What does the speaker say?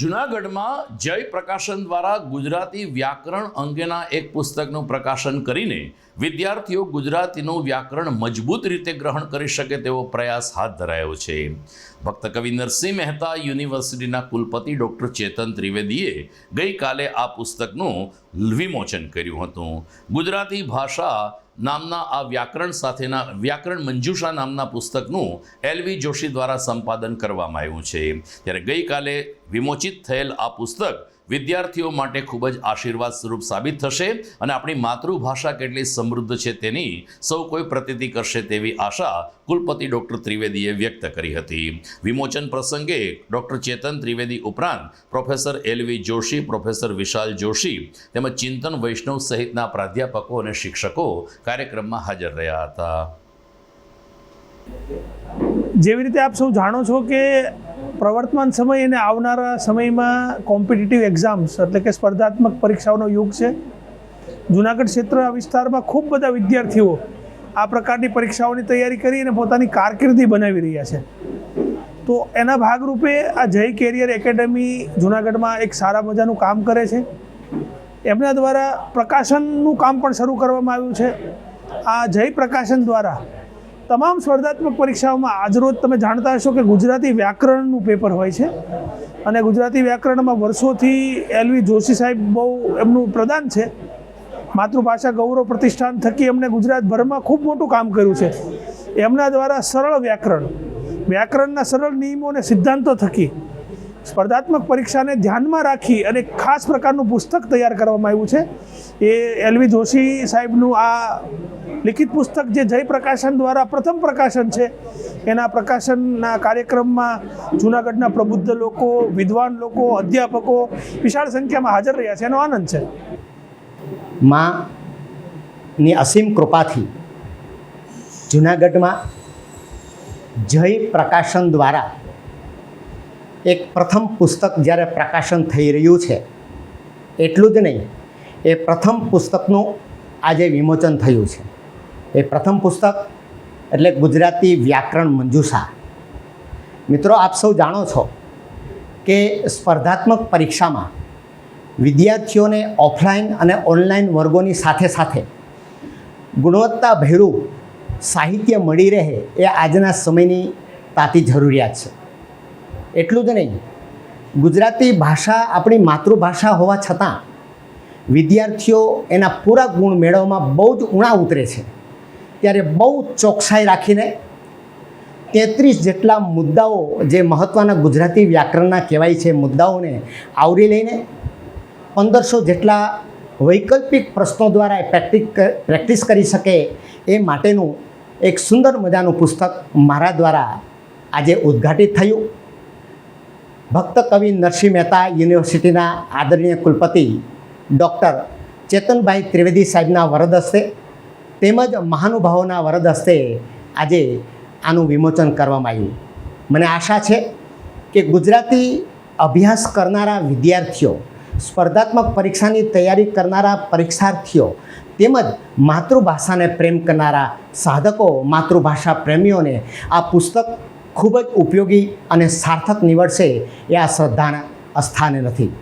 જૂનાગઢમાં જય પ્રકાશન દ્વારા ગુજરાતી વ્યાકરણ અંગેના એક પુસ્તકનું પ્રકાશન કરીને વિદ્યાર્થીઓ ગુજરાતીનું વ્યાકરણ મજબૂત રીતે ગ્રહણ કરી શકે તેવો પ્રયાસ હાથ ધરાયો છે. ભક્ત કવિ નરસિંહ મહેતા યુનિવર્સિટીના કુલપતિ ડૉક્ટર ચેતન ત્રિવેદીએ ગઈકાલે આ પુસ્તકનું વિમોચન કર્યું હતું. ગુજરાતી ભાષા નામના આ વ્યાકરણ સાથેના, વ્યાકરણ મંજુષા નામના પુસ્તકનું એલવી જોશી દ્વારા સંપાદન કરવામાં આવ્યું છે. ત્યારે ગઈકાલે વિમોચિત થયેલ આ પુસ્તક વિદ્યાર્થીઓ માટે ખૂબ જ આશીર્વાદ સ્વરૂપ સાબિત થશે અને આપણી માતૃભાષા કેટલી સમૃદ્ધ છે તેની સૌ કોઈ પ્રતિતિ કરશે તેવી આશા કુલપતિ ડૉક્ટર ત્રિવેદીએ વ્યક્ત કરી હતી. વિમોચન પ્રસંગે ડૉક્ટર ચેતન ત્રિવેદી ઉપરાંત professor LV Joshi, professor Vishal Joshi તેમજ ચિંતન વૈષ્ણવ સહિતના પ્રાધ્યાપકો અને શિક્ષકો કાર્યક્રમમાં હાજર રહ્યા હતા. જેવી રીતે આપ સૌ જાણો છો કે પ્રવર્તમાન સમય અને આવનારા સમયમાં કોમ્પિટિટિવ એક્ઝામ્સ એટલે કે સ્પર્ધાત્મક પરીક્ષાઓનો યુગ છે. જુનાગઢ ક્ષેત્ર વિસ્તારમાં ખૂબ બધા વિદ્યાર્થીઓ આ પ્રકારની પરીક્ષાઓની તૈયારી કરી અને પોતાની કારકિર્દી બનાવી રહ્યા છે. તો એના ભાગરૂપે આ જય કેરિયર એકેડમી જુનાગઢમાં એક સારા મજાનું કામ કરે છે. એમના દ્વારા પ્રકાશનનું કામ પણ શરૂ કરવામાં આવ્યું છે. આ જય પ્રકાશન દ્વારા તમામ સ્પર્ધાત્મક પરીક્ષાઓમાં આજરોજ તમે જાણતા હશો કે ગુજરાતી વ્યાકરણનું પેપર હોય છે. અને ગુજરાતી વ્યાકરણમાં વર્ષોથી એલવી જોશી સાહેબ બહુ એમનું પ્રદાન છે. માતૃભાષા ગૌરવ પ્રતિષ્ઠાન થકી એમણે ગુજરાતભરમાં ખૂબ મોટું કામ કર્યું છે. એમના દ્વારા સરળ વ્યાકરણ, વ્યાકરણના સરળ નિયમો અને સિદ્ધાંતો થકી સ્પર્ધાત્મક પરીક્ષાને ધ્યાનમાં રાખી અને ખાસ પ્રકારનું પુસ્તક તૈયાર કરવામાં આવ્યું છે. એ એલવી જોશી સાહેબનું આ લિખિત પુસ્તક જે જય પ્રકાશન દ્વારા પ્રથમ પ્રકાશન છે, એના પ્રકાશનના કાર્યક્રમમાં જૂનાગઢના પ્રબુદ્ધ લોકો, વિદ્વાન લોકો, અધ્યાપકો વિશાળ સંખ્યામાં હાજર રહ્યા છે. એનો આનંદ છે. માં અસીમ કૃપાથી જૂનાગઢમાં જય પ્રકાશન દ્વારા એક પ્રથમ પુસ્તક જ્યારે પ્રકાશન થઈ રહ્યું છે, એટલું જ નહીં, એ પ્રથમ પુસ્તકનું આજે વિમોચન થયું છે. એ પ્રથમ પુસ્તક એટલે ગુજરાતી વ્યાકરણ મંજુષા. મિત્રો, આપ સૌ જાણો છો કે સ્પર્ધાત્મક પરીક્ષામાં વિદ્યાર્થીઓને ઓફલાઈન અને ઓનલાઈન વર્ગોની સાથે સાથે ગુણવત્તાભેરું સાહિત્ય મળી રહે એ આજના સમયની તાતી જરૂરિયાત છે. એટલું જ નહીં. ગુજરાતી ભાષા આપણી માતૃભાષા હોવા છતાં વિદ્યાર્થીઓ એના પૂરા ગુણ મેળવવામાં બહુ જ ઊણા ઉતરે છે. ત્યારે બહુ ચોકસાઈ રાખીને તેત્રીસ જેટલા મુદ્દાઓ જે મહત્ત્વના ગુજરાતી વ્યાકરણના કહેવાય છે મુદ્દાઓને આવરી લઈને પંદરસો જેટલા વૈકલ્પિક પ્રશ્નો દ્વારા એ પ્રેક્ટિક પ્રેક્ટિસ કરી શકે એ માટેનું એક સુંદર મજાનું પુસ્તક મારા દ્વારા આજે ઉદ્ઘાટિત થયું. ભક્ત કવિ નરસિંહ મહેતા યુનિવર્સિટીના આદરણીય કુલપતિ ડૉક્ટર ચેતનભાઈ ત્રિવેદી સાહેબના વરદ હસ્તે તેમજ મહાનુભાવોના વરદ હસ્તે આજે આનું વિમોચન કરવામાં આવ્યું. મને આશા છે કે ગુજરાતી અભ્યાસ કરનારા વિદ્યાર્થીઓ, સ્પર્ધાત્મક પરીક્ષાની તૈયારી કરનારા પરીક્ષાર્થીઓ તેમજ માતૃભાષાને પ્રેમ કરનારા સાધકો, માતૃભાષા પ્રેમીઓને આ પુસ્તક ખૂબ જ ઉપયોગી અને સાર્થક નીવડશે એ આ શ્રદ્ધાના અસ્થાને નથી.